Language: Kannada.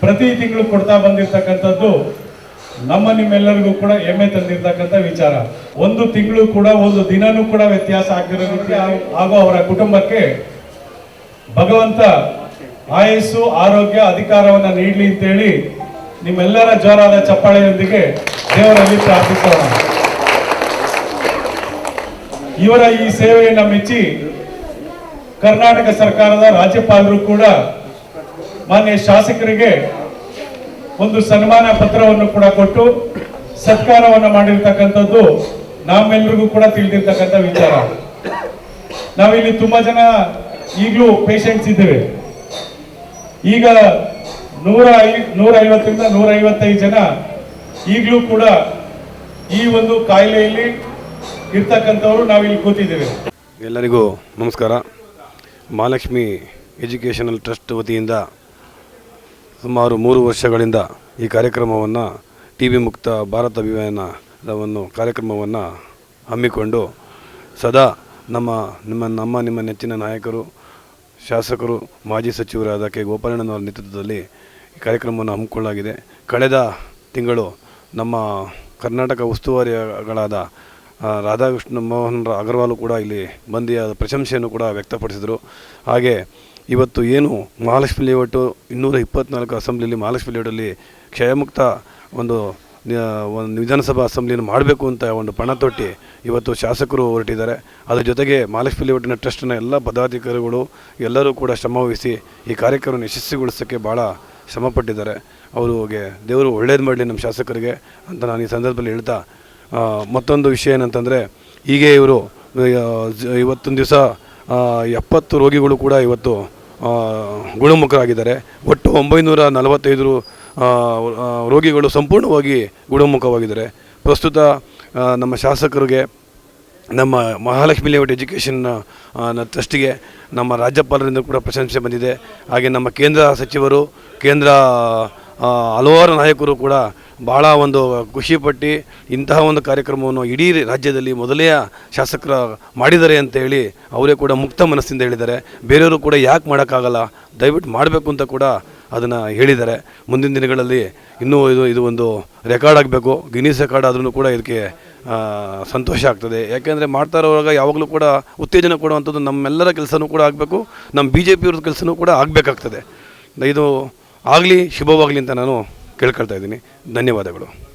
ಪ್ರತಿ ತಿಂಗಳು ಕೊಡ್ತಾ ಬಂದಿರ್ತಕ್ಕಂಥದ್ದು ನಮ್ಮ ನಿಮ್ಮೆಲ್ಲರಿಗೂ ಕೂಡ ಹೆಮ್ಮೆ ತಂದಿರ್ತಕ್ಕಂಥ ವಿಚಾರ. ಒಂದು ತಿಂಗಳು ಕೂಡ, ಒಂದು ದಿನನೂ ಕೂಡ ವ್ಯತ್ಯಾಸ ಆಗಿರೋ ರೀತಿ ಹಾಗೂ- ಅವರ ಕುಟುಂಬಕ್ಕೆ ಭಗವಂತ ಆಯಸ್ಸು, ಆರೋಗ್ಯ, ಅಧಿಕಾರವನ್ನು ನೀಡಲಿ ಅಂತೇಳಿ ನಿಮ್ಮೆಲ್ಲರ ಜೋರಾದ ಚಪ್ಪಾಳೆಯೊಂದಿಗೆ ದೇವರಲ್ಲಿ ಪ್ರಾರ್ಥಿಸೋಣ. ಇವರ ಈ ಸೇವೆಯನ್ನು ಮೆಚ್ಚಿ ಕರ್ನಾಟಕ ಸರ್ಕಾರದ ರಾಜ್ಯಪಾಲರು ಕೂಡ ಮಾನ್ಯ ಶಾಸಕರಿಗೆ ಒಂದು ಸನ್ಮಾನ ಪತ್ರವನ್ನು ಕೂಡ ಕೊಟ್ಟು ಸತ್ಕಾರವನ್ನು ಮಾಡಿರ್ತಕ್ಕಂಥದ್ದು ನಾವೆಲ್ಲರಿಗೂ ಕೂಡ ತಿಳಿದಿರ್ತಕ್ಕಂಥ ವಿಚಾರ. ನಾವಿಲ್ಲಿ ತುಂಬಾ ಜನ ಈಗಲೂ ಪೇಷಂಟ್ಸ್ ಇದ್ದೇವೆ. ಈಗ ನೂರ ಐ ನೂರ ಐವತ್ತರಿಂದ ನೂರ ಐವತ್ತೈದು ಜನ ಈಗಲೂ ಕೂಡ ಈ ಒಂದು ಕಾಯಿಲೆಯಲ್ಲಿ ಇರ್ತಕ್ಕಂಥವ್ರು ನಾವಿಲ್ಲಿ ಕೂತಿದ್ದೇವೆ. ಎಲ್ಲರಿಗೂ ನಮಸ್ಕಾರ. ಮಹಾಲಕ್ಷ್ಮಿ ಎಜುಕೇಷನಲ್ ಟ್ರಸ್ಟ್ ವತಿಯಿಂದ ಸುಮಾರು ಮೂರು ವರ್ಷಗಳಿಂದ ಈ ಕಾರ್ಯಕ್ರಮವನ್ನು ಟಿ ವಿ ಮುಕ್ತ ಭಾರತ ಅಭಿಯಾನವನ್ನು ಕಾರ್ಯಕ್ರಮವನ್ನು ಹಮ್ಮಿಕೊಂಡು ಸದಾ ನಮ್ಮ ನಿಮ್ಮ ನಮ್ಮ, ನಿಮ್ಮ ನೆಚ್ಚಿನ ನಾಯಕರು, ಶಾಸಕರು, ಮಾಜಿ ಸಚಿವರಾದ ಕೆ. ಗೋಪಾಲಣ್ಣನವರ ನೇತೃತ್ವದಲ್ಲಿ ಈ ಕಾರ್ಯಕ್ರಮವನ್ನು ಹಮ್ಮಿಕೊಳ್ಳಲಾಗಿದೆ. ಕಳೆದ ತಿಂಗಳು ನಮ್ಮ ಕರ್ನಾಟಕ ಉಸ್ತುವಾರಿಗಳಾದ ರಾಧಾಕೃಷ್ಣ ಮೋಹನ್ ಅಗರ್ವಾಲು ಕೂಡ ಇಲ್ಲಿ ಬಂದಿಯ ಪ್ರಶಂಸೆಯನ್ನು ಕೂಡ ವ್ಯಕ್ತಪಡಿಸಿದರು. ಹಾಗೆ ಇವತ್ತು ಏನು ಮಹಾಲಕ್ಷ್ಮಿ ಲೇಔಟು ಇನ್ನೂರ ಇಪ್ಪತ್ನಾಲ್ಕು ಅಸೆಂಬ್ಲಿಯಲ್ಲಿ ಮಹಾಲಕ್ಷ್ಮಿ ಲೇಔಟಲ್ಲಿ ಕ್ಷಯಮುಕ್ತ ಒಂದು ಒಂದು ವಿಧಾನಸಭಾ ಅಸೆಂಬ್ಲಿಯನ್ನು ಮಾಡಬೇಕು ಅಂತ ಒಂದು ಪಣ ತೊಟ್ಟಿ ಇವತ್ತು ಶಾಸಕರು ಹೊರಟಿದ್ದಾರೆ. ಅದರ ಜೊತೆಗೆ ಮಹಾಲಕ್ಷ್ಮಿ ಲೇಔಟಿನ ಟ್ರಸ್ಟ್ನ ಎಲ್ಲ ಪದಾಧಿಕಾರಿಗಳು ಎಲ್ಲರೂ ಕೂಡ ಶ್ರಮವಹಿಸಿ ಈ ಕಾರ್ಯಕ್ರಮವನ್ನು ಯಶಸ್ವಿಗೊಳಿಸೋಕ್ಕೆ ಭಾಳ ಶ್ರಮಪಟ್ಟಿದ್ದಾರೆ. ಅವರಿಗೆ ದೇವರು ಒಳ್ಳೇದು ಮಾಡಲಿ ನಮ್ಮ ಶಾಸಕರಿಗೆ ಅಂತ ನಾನು ಈ ಸಂದರ್ಭದಲ್ಲಿ ಹೇಳ್ತಾ ಮತ್ತೊಂದು ವಿಷಯ ಏನಂತಂದರೆ, ಹೀಗೆ ಇವರು ಇವತ್ತೊಂದು ದಿವಸ ಎಪ್ಪತ್ತು ರೋಗಿಗಳು ಕೂಡ ಇವತ್ತು ಗುಣಮುಖರಾಗಿದ್ದಾರೆ. ಒಟ್ಟು ಒಂಬೈನೂರ ನಲವತ್ತೈದು ರೋಗಿಗಳು ಸಂಪೂರ್ಣವಾಗಿ ಗುಣಮುಖವಾಗಿದ್ದಾರೆ. ಪ್ರಸ್ತುತ ನಮ್ಮ ಶಾಸಕರಿಗೆ, ನಮ್ಮ ಮಹಾಲಕ್ಷ್ಮಿ ಲೇಔಟ್ ಎಜುಕೇಷನ್ ಟ್ರಸ್ಟಿಗೆ ನಮ್ಮ ರಾಜ್ಯಪಾಲರಿಂದ ಕೂಡ ಪ್ರಶಂಸೆ ಬಂದಿದೆ. ಹಾಗೆ ನಮ್ಮ ಕೇಂದ್ರ ಸಚಿವರು, ಕೇಂದ್ರ ಹಲವಾರು ನಾಯಕರು ಕೂಡ ಭಾಳ ಒಂದು ಖುಷಿಪಟ್ಟು ಇಂತಹ ಒಂದು ಕಾರ್ಯಕ್ರಮವನ್ನು ಇಡೀ ರಾಜ್ಯದಲ್ಲಿ ಮೊದಲೇ ಶಾಸಕರ ಮಾಡಿದ್ದಾರೆ ಅಂತ ಹೇಳಿ ಅವರೇ ಕೂಡ ಮುಕ್ತ ಮನಸ್ಸಿಂದ ಹೇಳಿದ್ದಾರೆ. ಬೇರೆಯವರು ಕೂಡ ಯಾಕೆ ಮಾಡೋಕ್ಕಾಗಲ್ಲ? ದಯವಿಟ್ಟು ಮಾಡಬೇಕು ಅಂತ ಕೂಡ ಅದನ್ನು ಹೇಳಿದ್ದಾರೆ. ಮುಂದಿನ ದಿನಗಳಲ್ಲಿ ಇನ್ನೂ ಇದು ಇದು ಒಂದು ರೆಕಾರ್ಡ್ ಆಗಬೇಕು. ಗಿನೀಸ್ ರೆಕಾರ್ಡ್ ಆದ್ರೂ ಕೂಡ ಇದಕ್ಕೆ ಸಂತೋಷ ಆಗ್ತದೆ. ಯಾಕೆಂದರೆ ಮಾಡ್ತಾ ಇರೋವಾಗ ಯಾವಾಗಲೂ ಕೂಡ ಉತ್ತೇಜನ ಕೊಡುವಂಥದ್ದು ನಮ್ಮೆಲ್ಲರ ಕೆಲಸನೂ ಕೂಡ ಆಗಬೇಕು. ನಮ್ಮ ಬಿ ಜೆ ಪಿಯವ್ರದ್ದು ಕೆಲಸನೂ ಕೂಡ ಆಗಬೇಕಾಗ್ತದೆ. ಇದು ಆಗಲಿ, ಶುಭವಾಗಲಿ ಅಂತ ನಾನು ಕೇಳ್ಕೊಳ್ತಾ ಇದ್ದೀನಿ. ಧನ್ಯವಾದಗಳು.